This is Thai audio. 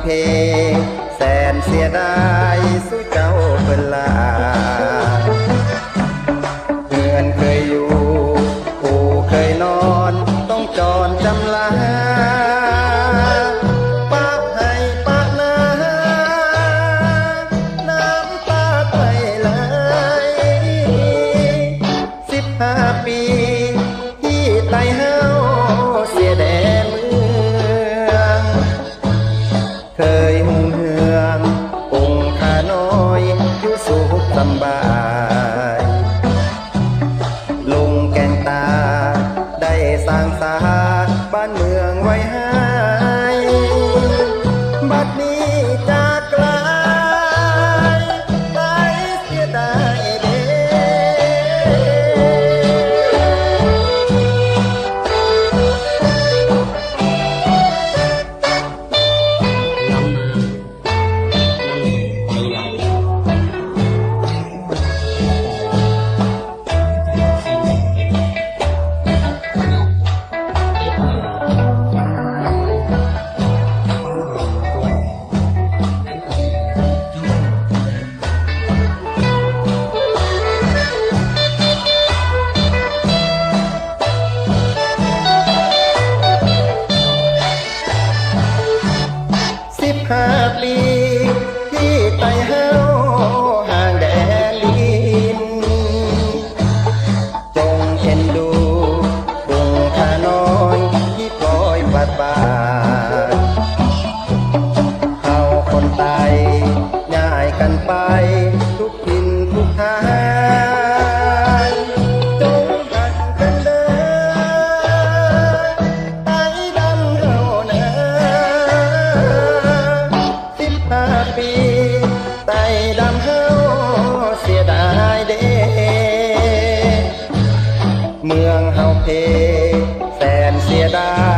เพ แสนเสียดายสุ ไว้ให้ เมืองเฮาเพ แสนเสียดาย